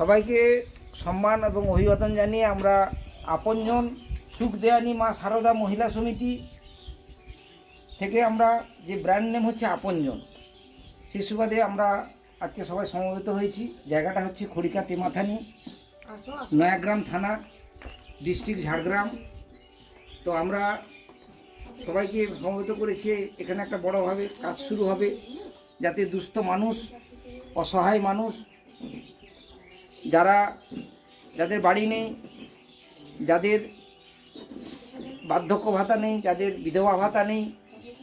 সবাইকে সম্মান এবং অভিবাদন জানিয়ে আমরা আপনজন সুখ দেয়ানি মা সারদা মহিলা সমিতি থেকে আমরা যে ব্র্যান্ড নেম হচ্ছে আপনজন সেই সুবাদে আমরা আজকে সবাই সমবেত হয়েছি। জায়গাটা হচ্ছে খড়িকা তেমাথানি নয়াগ্রাম থানা ডিস্ট্রিক্ট ঝাড়গ্রাম। তো আমরা সবাইকে সমবেত করেছি এখানে একটা বড়োভাবে কাজ শুরু হবে যাতে দুস্থ মানুষ অসহায় মানুষ যারা যাদের বাড়ি নেই, যাদের বার্ধক্য ভাতা নেই, যাদের বিধবা ভাতা নেই,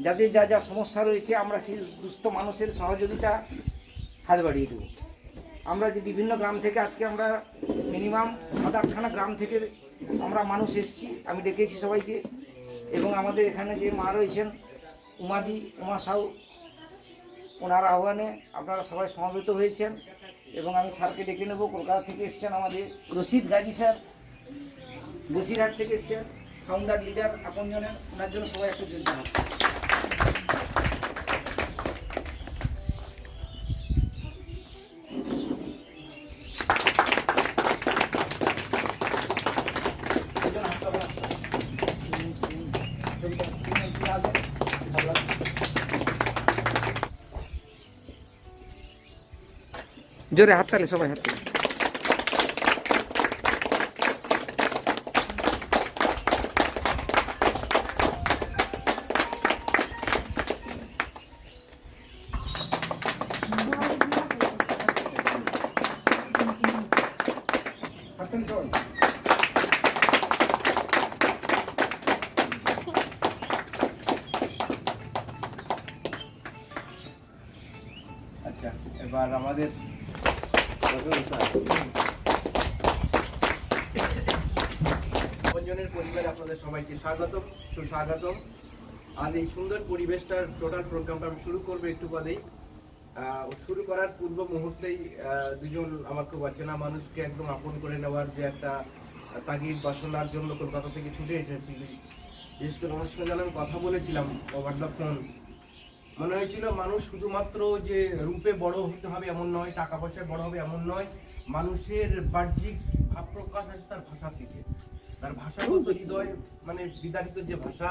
যাদের যা যা সমস্যা রয়েছে, আমরা সেই দুস্থ মানুষের সহযোগিতা হাত বাড়িয়ে দেবো। আমরা যে বিভিন্ন গ্রাম থেকে আজকে আমরা মিনিমাম সাত আটখানা গ্রাম থেকে আমরা মানুষ এসেছি, আমি ডেকেছি সবাইকে। এবং আমাদের এখানে যে মা রয়েছেন, উমাদি উমা সাউ ওনার আহ্বানে আপনারা সবাই সমবেত হয়েছেন। এবং আমি স্যারকে ডেকে নেব। কলকাতা থেকে এসছেন আমাদের রশিদ গাজী স্যার, বসিরহাট থেকে এসছেন ফাউন্ডার লিডার আপনজনের, ওনার জন্য সবাই একটু যোগ্য হবে জোরে হাততালি সবাই হাততালি হাততালি সবাই আচ্ছা এবার আমাদের আপনজনের পরিবারে আপনাদের সবাইকে এই সুন্দর পরিবেশটার টোটাল প্রোগ্রামটা আমি শুরু একটু শুরু করার পূর্ব মুহূর্তেই দুজন আমার খুব অচেনা মানুষকে একদম আপন করে নেওয়ার যে একটা তাগিদ বাসনার জন্য কলকাতা থেকে ছুটে এসেছি। বিশেষ করে আমার আমি কথা বলেছিলাম ওভার মনে হয়েছিল মানুষ শুধুমাত্র যে রূপে বড় হতে হবে এমন নয়, টাকা পয়সায় বড় হবে এমন নয়, মানুষের বাহ্যিক ভাব প্রকাশ আছে তার ভাষা থেকে। তার ভাষাগত হৃদয় মানে বিদারিত যে ভাষা,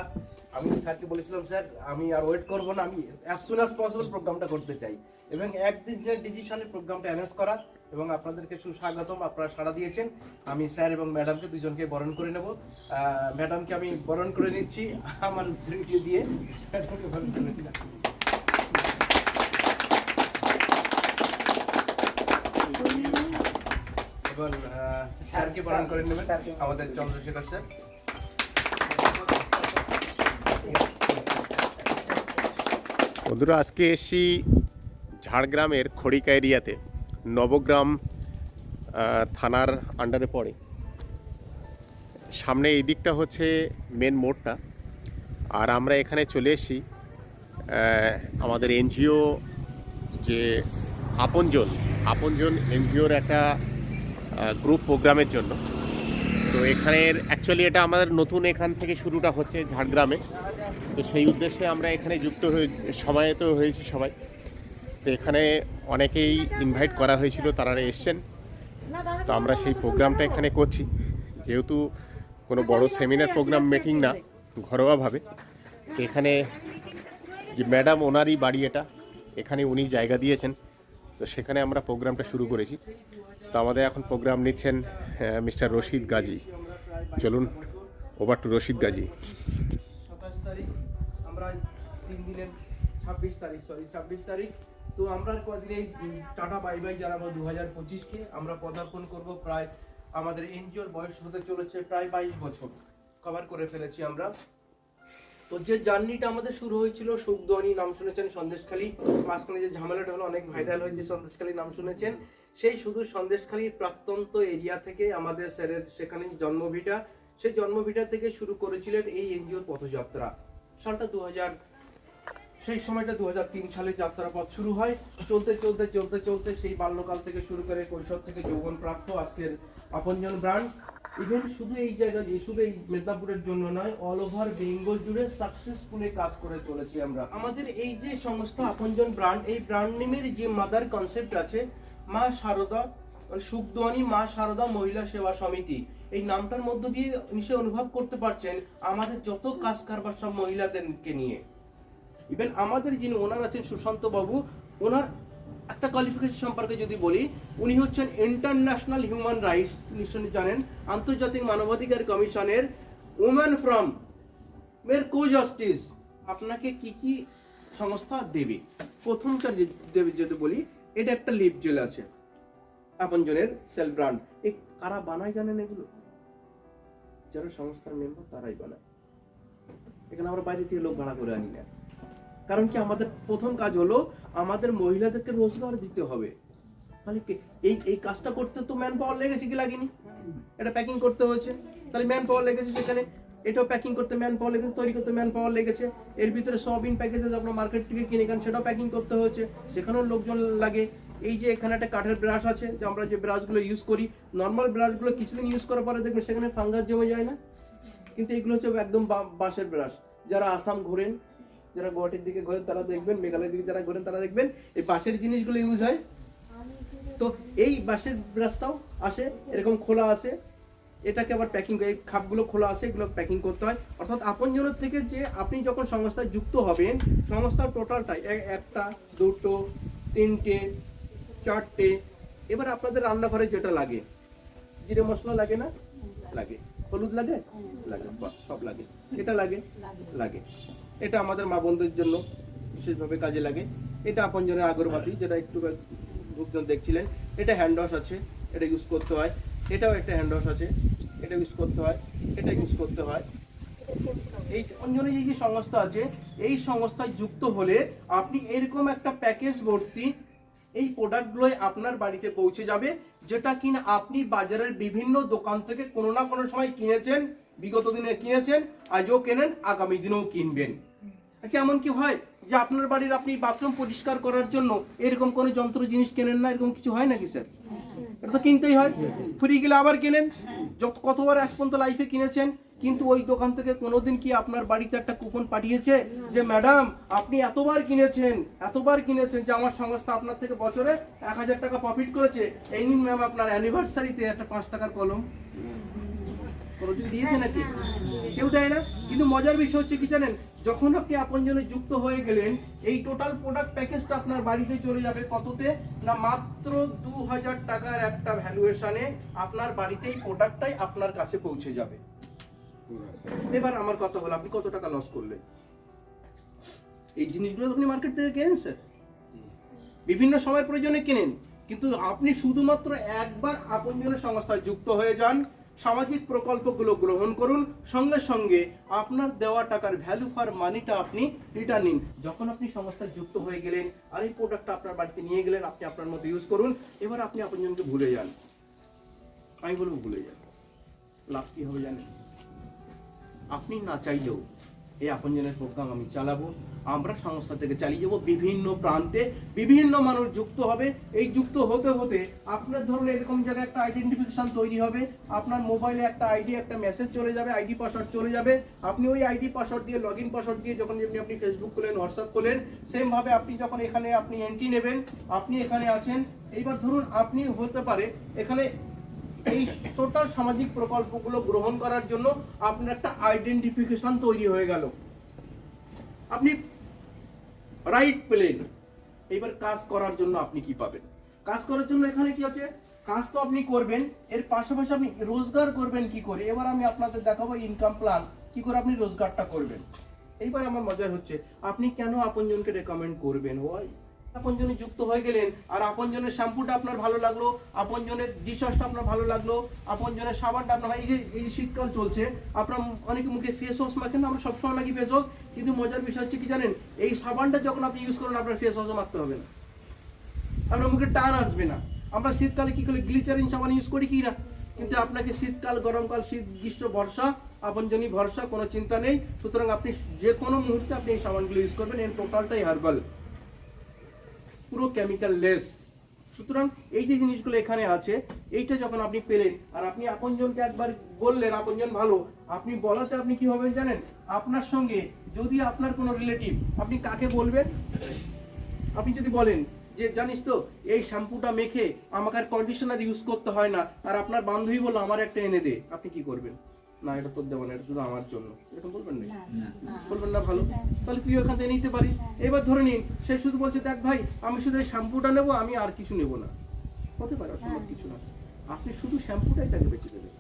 আমি স্যারকে বলেছিলাম, স্যার, আমি আর ওয়েট করব না, আমি অ্যাজ সুন অ্যাজ পসিবল প্রোগ্রামটা করতে চাই। এবং একদিনের ডিসিশনে প্রোগ্রামটা অ্যারেঞ্জ করা, এবং আপনাদেরকে সুস্বাগতম, আপনারা সাড়া দিয়েছেন। আমি স্যার এবং ম্যাডামকে দুজনকে বরণ করে নেব। ম্যাডামকে আমি বরণ করে নিচ্ছি, আমার দিয়ে। ম্যাডামকে বরণ করে নিলাম। স্যারকে বরণ করে নেবেন। আমাদের চন্দ্রশেখর স্যার। বন্ধুরা আজকে এসছি ঝাড়গ্রামের খড়িকা এরিয়াতে নবগ্রাম থানার আন্ডারে পড়ে। সামনে এই দিকটা হচ্ছে মেন মোড়টা। আর আমরা এখানে চলে এসেছি আহ, আমাদের এনজিও যে আপনজন আপনজন এনজিওর একটা গ্রুপ প্রোগ্রামের জন্য। তো এখানের অ্যাকচুয়ালি এটা আমাদের নতুন এখান থেকে শুরুটা হচ্ছে ঝাড়গ্রামে। তো সেই উদ্দেশ্যে আমরা এখানে যুক্ত হয়ে, সমায়ত হয়েছি সবাই। তো এখানে অনেকেই ইনভাইট করা হয়েছিল, তারা এসছেন। তো আমরা সেই প্রোগ্রামটা এখানে করছি। যেহেতু কোনো বড় সেমিনার প্রোগ্রাম মিটিং না, ঘরোয়াভাবে। তো এখানে যে ম্যাডাম ওনারই বাড়ি এটা, এখানে উনি জায়গা দিয়েছেন। তো সেখানে আমরা প্রোগ্রামটা শুরু করেছি। তো আমাদের এখন প্রোগ্রাম নিচ্ছেন মিস্টার রশিদ গাজী। চলুন ওভার টু রশিদ গাজী। সাতাশ তারিখ, আমরা তিন দিনের ছাব্বিশ তারিখ সরি ছাব্বিশ তারিখ। তো আমরা কদিন টাটা বাই বাই জানাব দু হাজার পঁচিশকে। আমরা পদার্পণ করব প্রায়, আমাদের এনজিওর বয়স হতে চলেছে প্রায় বাইশ বছর। কভার করে ফেলেছি আমরা। তো যে জার্নিটা আমাদের শুরু হয়েছিল সুখদনি নাম শুনেছেন সন্দেশখালী। মাঝখানে যে ঝামেলাটা হলো, অনেক ভাইরাল হয়েছে, সন্দেশখালী নাম শুনেছেন। সেই শুধু সন্দেশখালীর প্রাত্যন্ত এরিয়া থেকে আমাদের স্যারের সেখানে জন্মভিটা, সেই জন্মভিটা থেকে শুরু করেছিলেন এই এনজিওর পথযাত্রা। সালটা দু সেই সময়টা দু সালে যাত্রাপথ শুরু হয়। চলতে চলতে চলতে চলতে সেই বাল্যকাল থেকে শুরু করে কৈশোর থেকে যৌবন প্রাপ্ত আজকের আপনজন ব্রান্ড। ইভেন শুধু এই জায়গা শুধু এই মেদিনীপুরের জন্য নয় অল ওভার বেঙ্গল জুড়ে সাকসেসফুলি কাজ করে চলেছি আমরা। আমাদের এই যে সংস্থা আপনজন ব্র্যান্ড এই ব্র্যান্ড নেমের যে মাদার কনসেপ্ট আছে মা শারদা মানে সুখদোয়ানি মা সারদা মহিলা সেবা সমিতি। এই নামটার মধ্য দিয়ে নিশ্চয়ই অনুভব করতে পারছেন আমাদের যত কাজ কারবার সব মহিলাদেরকে নিয়ে। ইভেন আমাদের যিনি ওনার আছেন সুশান্ত বাবু, ওনার একটা কোয়ালিফিকেশন সম্পর্কে যদি বলি, উনি হচ্ছেন ইন্টারন্যাশনাল হিউম্যান রাইটস নিশ্চয়ই জানেন, আন্তর্জাতিক মানবাধিকার কমিশনের উমেন ফ্রম মের কো জাস্টিস আপনাকে কি কি সংস্থা দেবে? প্রথমটা দেবে যদি বলি এটা একটা লিপ জেল আছে। আপনজনের সেল ব্র্যান্ড এই কারা বানায় জানেন এগুলো? যারা সংস্থার মেম্বার তারাই বানায়। এখানে আমরা বাইরে থেকে লোক ভাড়া করে আনি না। কারণ কি আমাদের প্রথম কাজ হলো আমাদের মহিলাদেরকে রোজগার দিতে হবে। তাহলে এই এই কাজটা করতে তো ম্যান পাওয়ার লেগেছে কি লাগেনি? এটা প্যাকিং করতে হয়েছে। তাহলে ম্যান পাওয়ার লেগেছে সেখানে। এটাও প্যাকিং করতে ম্যান পাওয়ার লেগেছে, তৈরি করতে ম্যান পাওয়ার লেগেছে। এর ভিতরে সয়াবিন প্যাকেজে আপনার মার্কেট থেকে কিনে খান, সেটাও প্যাকিং করতে হয়েছে। সেখানেও লোকজন লাগে। এই যে এখানে একটা কাঠের ব্রাশ আছে, যে আমরা যে ব্রাশগুলো ইউজ করি নর্মাল ব্রাশগুলো কিছুদিন ইউজ করার পরে দেখবেন সেখানে ফাঙ্গাস জমে যায় না। কিন্তু এগুলো হচ্ছে একদম বাঁশের ব্রাশ যারা আসাম ঘোরেন, যারা গুয়াহাটির দিকে ঘোরেন, তারা দেখবেন, মেঘালয়ের দিকে যারা ঘোরেন, তারা দেখবেন এই বাঁশের জিনিসগুলো ইউজ হয়। তো এই বাঁশের ব্রাশটাও আসে, এরকম খোলা আসে এটাকে আবার প্যাকিং এই খাপগুলো খোলা আছে, এগুলো প্যাকিং করতে হয়। অর্থাৎ আপনজনের থেকে যে আপনি যখন সংস্থায় যুক্ত হবেন, সংস্থার টোটালটাই একটা, দুটো, তিনটে, চারটে, এবার আপনাদের রান্নাঘরে যেটা লাগে। জিরে মশলা লাগে না? লাগে। হলুদ লাগে? লাগে। সব লাগে। এটা লাগে? লাগে। এটা আমাদের মা বোনদের জন্য বিশেষভাবে কাজে লাগে। এটা আপনজনের আগরবাতি, যেটা একটু ধূপজন দেখছিলেন। এটা হ্যান্ড ওয়াশ আছে, এটা ইউজ করতে হয়। এটাও একটা হ্যান্ড ওয়াশ আছে। এটা ইউজ করতে হয় এটা ইউজ করতে হয়। এই অঞ্জনে যে যে সংস্থা আছে এই সংস্থায় যুক্ত হলে আপনি এরকম একটা প্যাকেজ ভর্তি এই প্রোডাক্টগুলোই আপনার বাড়িতে পৌঁছে যাবে যেটা কিনা আপনি বাজারের বিভিন্ন দোকান থেকে কোনো না কোনো সময় কিনেছেন বিগত দিনে কিনেছেন আজও কেনেন আগামী দিনেও কিনবেন। আচ্ছা এমন কি হয় যে আপনার বাড়ির আপনি বাথরুম পরিষ্কার করার জন্য এরকম কোনো যন্ত্র জিনিস কেনেন না? এরকম কিছু হয় নাকি স্যার এটা তো কিনতেই হয়। ফ্রি গেলে আবার কেনেন? যত কতবার আজ পর্যন্ত লাইফে কিনেছেন, কিন্তু ওই দোকান থেকে কোনোদিন কি আপনার বাড়িতে একটা কুপন পাঠিয়েছে যে ম্যাডাম আপনি এতবার কিনেছেন এতবার কিনেছেন যে আমার সংস্থা আপনার থেকে বছরে এক হাজার টাকা প্রফিট করেছে। এই নিন ম্যাম আপনার অ্যানিভার্সারিতে একটা পাঁচ টাকার কলম। কোনোদিন দিয়েছে নাকি? কেউ দেয় না? কিন্তু মজার বিষয় হচ্ছে কি জানেন? যখন আপনি আপনজনে যুক্ত হয়ে গেলেন, এই টোটাল প্রোডাক্ট প্যাকেজটা আপনার বাড়িতে চলে যাবে কততে? না মাত্র দু হাজার টাকার একটা ভ্যালুয়েশনে আপনার বাড়িতেই প্রোডাক্টটাই আপনার কাছে পৌঁছে যাবে। এবার আমার কথা হলো আপনি কত টাকা লস করলেন? এই জিনিসগুলো আপনি মার্কেট থেকে কেনেন স্যার বিভিন্ন সময় প্রয়োজনে কেনেন, কিন্তু আপনি শুধুমাত্র একবার আপনজনের সংস্থায় যুক্ত হয়ে যান সামাজিক প্রকল্পগুলো গ্রহণ করুন। সঙ্গে সঙ্গে আপনার দেওয়া টাকার ভ্যালু ফর মানিটা আপনি রিটার্ন নিন যখন আপনি সংস্থায় যুক্ত হয়ে গেলেন আর এই প্রোডাক্টটা আপনার বাড়িতে নিয়ে গেলেন, আপনি আপনার মতো ইউজ করুন। এবার আপনি আপনজনকে ভুলে যান। আমি বলব ভুলে যান। লাভ কী হবে জানেন? আপনি না চাইলেও এই আপনজনের প্রোগ্রাম আমি চালাবো। আমরা সংস্থা থেকে চালিয়ে যাব। বিভিন্ন প্রান্তে বিভিন্ন মানুষ যুক্ত হবে। এই যুক্ত হতে হতে আপনার ধরুন এরকম জায়গায় একটা আইডেন্টিফিকেশন তৈরি হবে। আপনার মোবাইলে একটা আইডি একটা মেসেজ চলে যাবে আইডি পাসওয়ার্ড চলে যাবে। আপনি ওই আইডি পাসওয়ার্ড দিয়ে লগ ইন পাসওয়ার্ড দিয়ে যখন যেমনি আপনি ফেসবুক খোলেন হোয়াটসঅ্যাপ খোলেন সেমভাবে আপনি যখন এখানে আপনি এন্ট্রি নেবেন, আপনি এখানে আছেন। এইবার ধরুন আপনি হতে পারে, এখানে এই টোটাল সামাজিক প্রকল্পগুলো গ্রহণ করার জন্য আপনার একটা আইডেন্টিফিকেশন তৈরি হয়ে গেল। আপনি রাইট পেলেন এবার কাজ করার জন্য আপনি কি পাবেন? কাজ করার জন্য এখানে কি আছে? কাজ তো আপনি করবেন, এর পাশাপাশি আপনি রোজগার করবেন কি করে? এবার আমি আপনাদের দেখাবো ইনকাম প্ল্যান কি করে আপনি রোজগারটা করবেন। এইবার আমার মজার হচ্ছে, আপনি কেন আপনজনকে রেকমেন্ড করবেন? ওয়াই আপনজনে যুক্ত হয়ে গেলেন, আর আপনজনের শ্যাম্পুটা আপনার ভালো লাগল, আপনজনের ডিশওয়াশটা আপনার ভালো লাগল, আপনজনের সাবানটা আপনার এই যে, এই শীতকাল চলছে, আপনার অনেকে মুখে ফেস ওয়াশ মাখেন আমরা সবসময় মাখি ফেস ওয়াশ কিন্তু মজার বিষয় হচ্ছে কি জানেন, এই সাবানটা যখন আপনি ইউজ করেন আপনার ফেস ওয়াশও মাখতে হবে না। আপনার মুখে টান আসবে না। আমরা শীতকালে কি করে গ্লিচারিন সাবান ইউজ করি কি না? কিন্তু আপনাকে শীতকাল, গরমকাল, শীত, গ্রীষ্ম, বর্ষা, আপনজনই ভরসা, কোনো চিন্তা নেই। সুতরাং আপনি যে কোনো মুহূর্তে আপনি এই সাবানগুলো ইউজ করবেন, এর টোটালটাই হার্বাল পুরো কেমিক্যাল লেস সুতরাং এই যে জিনিসগুলো এখানে আছে, এইটা যখন আপনি পেলেন, আর আপনি আপনজনকে একবার বললেন, আপনজন ভালো। আপনি বলাতে আপনি কি হবেন জানেন? আপনার সঙ্গে যদি আপনার কোনো রিলেটিভ আপনি কাকে বলবেন? আপনি যদি বলেন যে, জানিস তো, এই শ্যাম্পুটা মেখে আমাকে আর কন্ডিশনার ইউজ করতে হয় না। আর আপনার বান্ধবী বলল, আমার একটা এনে দে। আপনি কি করবেন? না এটা তোর দেবো না এটা শুধু আমার জন্য। এরকম বলবেন না বলবেন না ভালো? তাহলে তুই ওখান থেকে নিতে পারিস। এবার ধরে নিন সে শুধু বলছে দেখ ভাই আমি শুধু এই শ্যাম্পুটা নেব আমি আর কিছু নেব না। হতে পারে অসম্ভব কিছু না। আপনি শুধু শ্যাম্পুটাই তাকে বেঁচে দেবেন।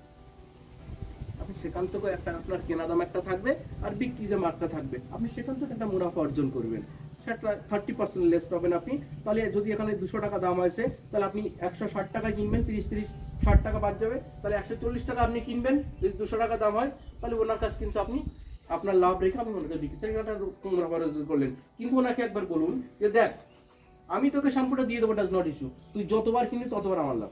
আপনি সেখান থেকে একটা আপনার কেনা দাম একটা থাকবে আর বিক্রি দাম একটা থাকবে। আপনি সেখান থেকে একটা মুনাফা অর্জন করবেন। সেটা থার্টি পার্সেন্ট লেস পাবেন আপনি। তাহলে যদি এখানে দুশো টাকা দাম আছে তাহলে আপনি একশো ষাট টাকায় কিনবেন তিরিশ তিরিশ ষাট টাকা বাদ যাবে। তাহলে একশো চল্লিশ টাকা আপনি কিনবেন। যদি দুশো টাকা দাম হয়, তাহলে ওনার কাছে কিন্তু আপনি আপনার লাভ রেখে আপনি ওনাকে বিক্রি থেকে একটা মুনাফা করলেন। কিন্তু ওনাকে একবার বলুন যে, দেখ, আমি তোকে শ্যাম্পুটা দিয়ে দেবো ডাজ নট ইস্যু তুই যতবার কিনবি ততবার আমার লাভ।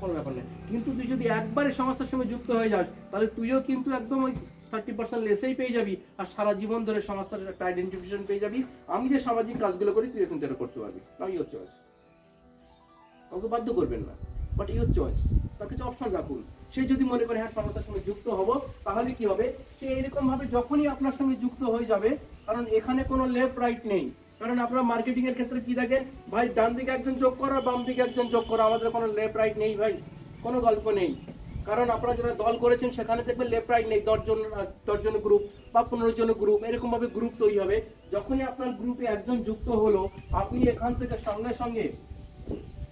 কোনো ব্যাপার নেই। কিন্তু তুই যদি একবারে সংস্থার সঙ্গে যুক্ত হয়ে যাস, তাহলে তুইও কিন্তু একদম ওই থার্টি পার্সেন্ট লেসেই পেয়ে যাবি। আর সারা জীবন ধরে সংস্থার একটা আইডেন্টিফিকেশন পেয়ে যাবি। আমি যে সামাজিক কাজগুলো করি তুই কিন্তু এটা করতে পারবি। নাও ইউর চয়েস কাউকে বাধ্য করবেন না। বাট ইউর চয়েস তার কাছে অপশন রাখুন। সে যদি মনে করে হ্যাঁ সংস্থার সঙ্গে যুক্ত হব, তাহলে কি হবে? সে এরকম ভাবে যখনই আপনার সঙ্গে যুক্ত হয়ে যাবে, কারণ এখানে কোনো লেফট রাইট নেই। কারণ আপনারা মার্কেটিং এর ক্ষেত্রে কি দেখেন? ভাই, ডান দিকে একজন যোগ করো, বাম দিকে একজন যোগ করো, আমাদের কোনো লেফট রাইট নেই ভাই। কোনো গল্প নেই। কারণ আপনারা যারা দল করেছেন, সেখানে দেখবেন লেফট রাইট নেই। দশজন দশজন গ্রুপ বা পনেরো জন গ্রুপ এরকম ভাবে গ্রুপ তৈরি হবে। যখনই আপনার গ্রুপে একজন যুক্ত হলো, আপনি এখান থেকে সঙ্গে সঙ্গে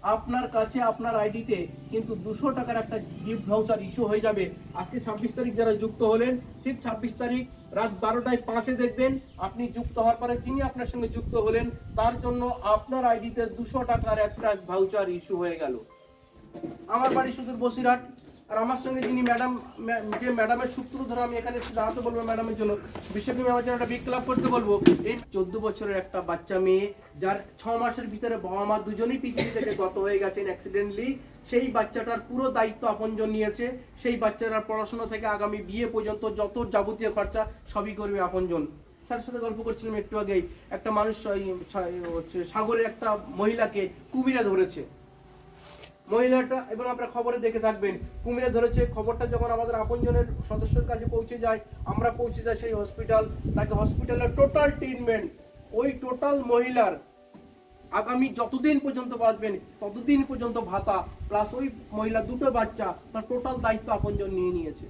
আপনার কাছে, আপনার আইডিতে কিন্তু দুশো টাকার একটা গিফট ভাউচার ইস্যু হয়ে যাবে। আজকে ছাব্বিশ তারিখ যারা যুক্ত হলেন, ঠিক ছাব্বিশ তারিখ রাত বারোটায় পাঁচে দেখবেন, আপনি যুক্ত হওয়ার পরে যিনি আপনার সঙ্গে যুক্ত হলেন, তার জন্য আপনার আইডিতে দুশো টাকার একটা ভাউচার ইস্যু হয়ে গেল। আমার বাড়ি শুধু বসিরহাট আর আমার সঙ্গে যিনি ম্যাডাম যে ম্যাডামের সূত্র ধরে আমি এখানে দাঁড়াতে বলব ম্যাডামের জন্য বিশ্বকর্মী ম্যামের জন্য একটা বিক্লাব করতে বলব। এই চোদ্দ বছরের একটা বাচ্চা মেয়ে, যার ছ মাসের ভিতরে বাবা মা দুজনেই পৃথিবী থেকে গত হয়ে গেছেন অ্যাক্সিডেন্টলি সেই বাচ্চাটার পুরো দায়িত্ব আপনজন নিয়েছে। সেই বাচ্চাটার পড়াশোনা থেকে আগামী বিয়ে পর্যন্ত যত যাবতীয় খরচা সবই করবে আপনজন। তার সাথে গল্প করছিলাম একটু আগেই। একটা মানুষ হচ্ছে সাগরের একটা মহিলাকে কুমিরা ধরেছে। মহিলাটা এবং আমরা খবরে দেখে থাকবেন। কুমিরে ধরেছে, খবরটা যখন আমাদের আপনজনের সদস্যের কাছে পৌঁছে যায়, আমরা পৌঁছে যাই সেই হসপিটাল তাকে হসপিটালের টোটাল ট্রিটমেন্ট ওই টোটাল মহিলার আগামী যতদিন পর্যন্ত বাঁচবেন, ততদিন পর্যন্ত ভাতা প্লাস ওই মহিলা দুটো বাচ্চা, তার টোটাল দায়িত্ব আপনজন নিয়ে নিয়েছে।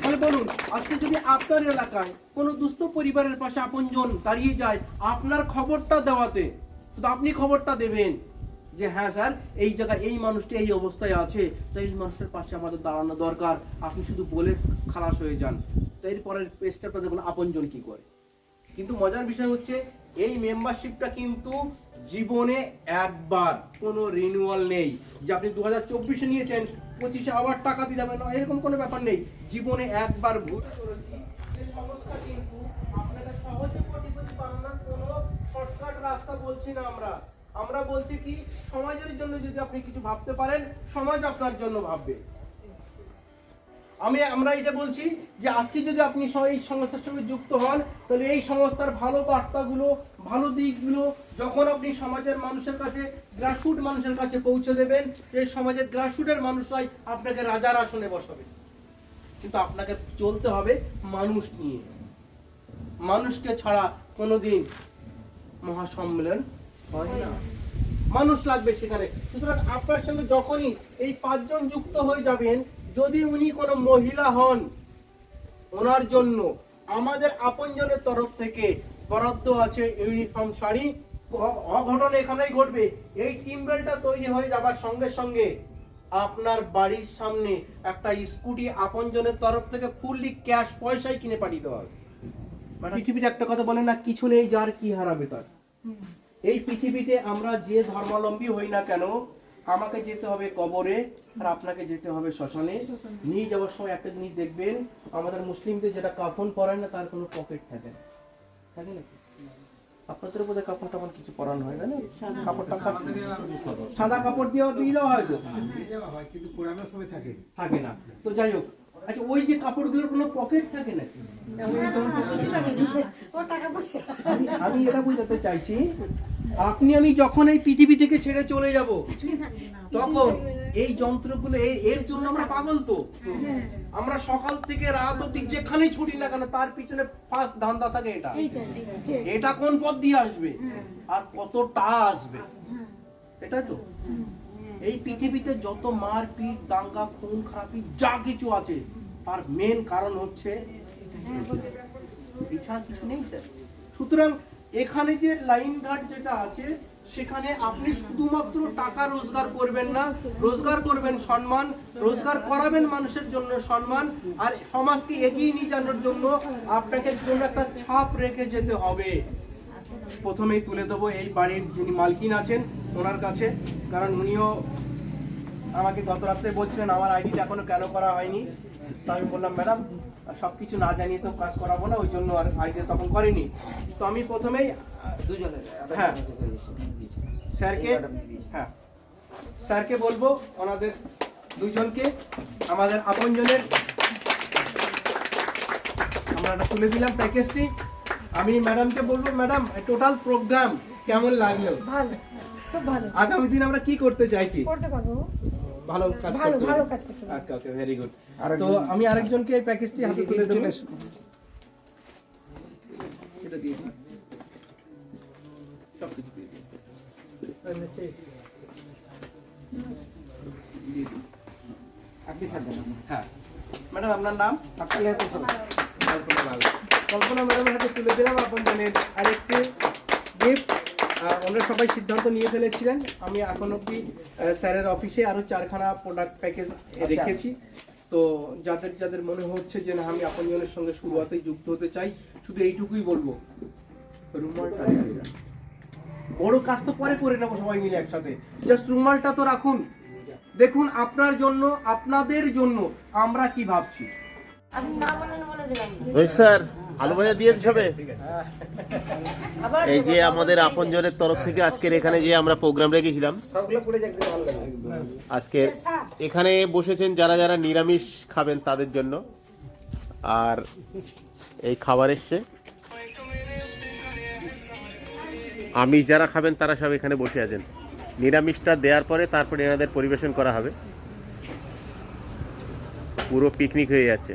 তাহলে বলুন, আজকে যদি আপনার এলাকায় কোনো দুস্থ পরিবারের পাশে আপনজন দাঁড়িয়ে যায়, আপনার খবরটা দেওয়াতে শুধু আপনি খবরটা দেবেন যে হ্যাঁ স্যার, এই জায়গায় এই মানুষটি এই অবস্থায় আছে তাই এই মানুষের পাশে আমাদের দাঁড়ানো দরকার। আপনি শুধু বলে খালাস হয়ে যান। তো এরপরের স্টেপটা দেখুন, আপনজন কি করে। কিন্তু মজার বিষয় হচ্ছে, এই মেম্বারশিপটা কিন্তু জীবনে একবার, কোনো রিনিউয়াল নেই। যে আপনি দু হাজার চব্বিশে নিয়েছেন, পঁচিশে আবার টাকা দিতে হবে না এরকম কোনো ব্যাপার নেই। জীবনে একবার ভুল করেছি যে সংস্থা কিন্তু আপনাকে সহজে কোটিপতি বানানোর কোনো রাস্তা বলছি না আমরা। আমরা বলছি কি, সমাজের জন্য যদি আপনি কিছু ভাবতে পারেন, সমাজ আপনার জন্য ভাববে। আমি, আমরা এটা বলছি যে আজকে যদি আপনি এই সংস্থার সঙ্গে যুক্ত হন, তাহলে এই সংস্থার ভালো বার্তাগুলো, ভালো দিকগুলো যখন আপনি সমাজের মানুষের কাছে গ্রাসরুট মানুষের কাছে পৌঁছে দেবেন এই সমাজের গ্রাসরুটের মানুষরাই আপনাকে রাজার আসনে বসাবে। কিন্তু আপনাকে চলতে হবে মানুষ নিয়ে। মানুষকে ছাড়া কোনোদিন মহাসম্মেলন হয় না। মানুষ লাগবে সেখানে। সুতরাং আপনার সঙ্গে যখনই এই পাঁচজন যুক্ত হয়ে যাবেন, যদি উনি কোনো মহিলা হন, ওনার জন্য আমাদের আপনজনের তরফ থেকে বরাদ্দ আছে ইউনিফর্ম শাড়ি। অঘটন এখানেই ঘটবে। এই টিমবেলটা তৈরি হয়ে যাবার সঙ্গে সঙ্গে আপনার বাড়ির সামনে একটা স্কুটি আপনজনের তরফ থেকে ফুললি ক্যাশ পয়সায় কিনে পাঠিয়ে দেওয়া হবে। পৃথিবীতে একটা কথা বলে না কিছু নেই যার কি হারাবে তার। এই পৃথিবীতে আমরা যে ধর্মাবলম্বী হই না কেন আমাকে যেতে হবে কবরে আর আপনাকে যেতে হবে শ্মশানে। নিয়ে যাওয়ার সময় একটা জিনিস দেখবেন আমাদের মুসলিমদের যেটা কাফন পরায় না তার কোনো পকেট থাকে না। থাকে নাকি আপনাদের বোধহয় কাপড় টাপড় কিছু পরানো হয় না? কাপড়টা সাদা। কাপড় দিয়ে দিলেও হয়তো হয় কিন্তু পুরানোর সময় থাকে থাকে না। তো যাই হোক আচ্ছা ওই যে কাপড়গুলোর কোনো পকেট থাকে নাকি? আমি এটা বোঝাতে চাইছি আপনি আমি যখন এই পৃথিবী থেকে ছেড়ে চলে যাব তখন এই যন্ত্রগুলো এর জন্য আমরা পাগল তো। আমরা সকাল থেকে রাত অব্দি যেখানেই ছুটি না কেন তার পিছনে ফার্স্ট ধান্দা থাকে এটা। এটা কোন পথ দিয়ে আসবে? আর কতটা আসবে? এটাই তো। এই পৃথিবীতে যত মারপিট দাঙ্গা, খুন, খারাপি, যা কিছু আছে, তার মেন কারণ হচ্ছে এছাড়া কিছু নেই স্যার সুতরাং এখানে যে লাইন ঘাট যেটা আছে, সেখানে আপনি শুধুমাত্র টাকা রোজগার করবেন না, রোজগার করবেন সম্মান, রোজগার করাবেন মানুষের জন্য সম্মান, আর সমাজকে এগিয়ে নিয়ে যাওয়ার জন্য আপনাকে কোনো একটা ছাপ রেখে যেতে হবে। প্রথমেই তুলে দেবো এই বাড়ির যিনি মালকিন আছেন ওনার কাছে কারণ উনিও আমাকে গত রাত্রে বলছিলেন আমার আইডিটা এখনও কেন করা হয়নি? তো আমি বললাম ম্যাডাম সব কিছু না জানিয়ে তো কাজ করাবো না ওই জন্য আর আইডিয়া তখন করেনি। তো আমি প্রথমেই দুজনে হ্যাঁ। স্যারকে হ্যাঁ। স্যারকে বলব ওনাদের দুজনকে আমাদের আপনজনের আমরা এটা তুলে দিলাম প্যাকেজটি আমি ম্যাডামকে বলব ম্যাডাম টোটাল প্রোগ্রাম কেমন লাগল? ভালো। খুব ভালো। আগামী দিন আমরা কি করতে চাইছি? করতে পারব। ভালো কাজ ভালো করতে ভালো কাজ করতে পারব। ওকে ওকে ভেরি গুড আরেকজন- তো আমি আরেকজনকে এই প্যাকেজটি হাতে তুলে দেবো। চলে এসো। এটা দিয়ে দিই সব কিছু দিয়ে দিই আপনি স্যার দেন। হ্যাঁ। ম্যাডাম আপনার নাম? আপনার হাতে চলো কল্পনা ম্যাডাম। কল্পনা ম্যাডামের হাতে তুলে দিলাম। আপনাদের আরেকটি গিফট ওনারা সবাই সিদ্ধান্ত নিয়ে ফেলেছিলেন। আমি এখন অব্দি স্যারের অফিসে আরও চারখানা প্রোডাক্ট প্যাকেজ রেখেছি। তো যাদের যাদের মনে হচ্ছে যে না আমি আপনজনের সঙ্গে শুরুয়াতেই যুক্ত হতে চাই শুধু এইটুকুই বলব। রুমালটা। বড় কাজ তো পরে করে নেব সবাই মিলে একসাথে। জাস্ট রুমালটা তো রাখুন। দেখুন আপনার জন্য আপনাদের জন্য আমরা কি ভাবছি। স্যার আলু ভাজা দিয়ে সবে? এই যে আমাদের আপনজনের তরফ থেকে আজকের এখানে যে আমরা প্রোগ্রাম রেখেছিলাম, আজকে এখানে বসেছেন যারা যারা নিরামিষ খাবেন তাদের জন্য। আর এই খাবার এসছে। আমিষ যারা খাবেন তারা সব এখানে বসে আছেন। নিরামিষটা দেওয়ার পরে তারপরে এনাদের পরিবেশন করা হবে। পুরো পিকনিক হয়ে যাচ্ছে।